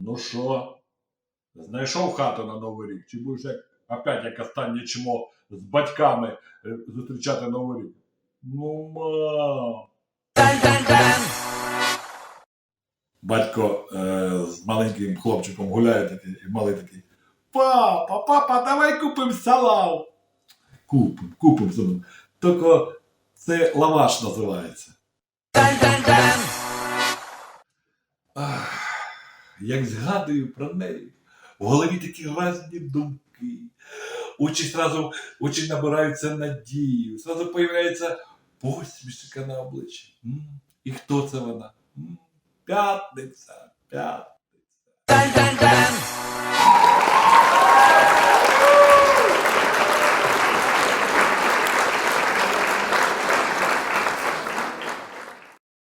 Ну що? Знайшов хату на Новий рік? Чи будеш як опять як останнє чмо з батьками е, зустрічати Новий рік? Ну, мам. Батько е, з маленьким хлопчиком гуляє такий, і малий такий. Папа, папа, давай купимо салам. Купим, купим салам. Тільки це лаваш називається. Ах, як згадую про неї, в голові такі різні думки. Очі сразу, очі набираються надію, сразу появляється посмішка на обличчі. І хто це вона? П'ятниця, п'ятниця.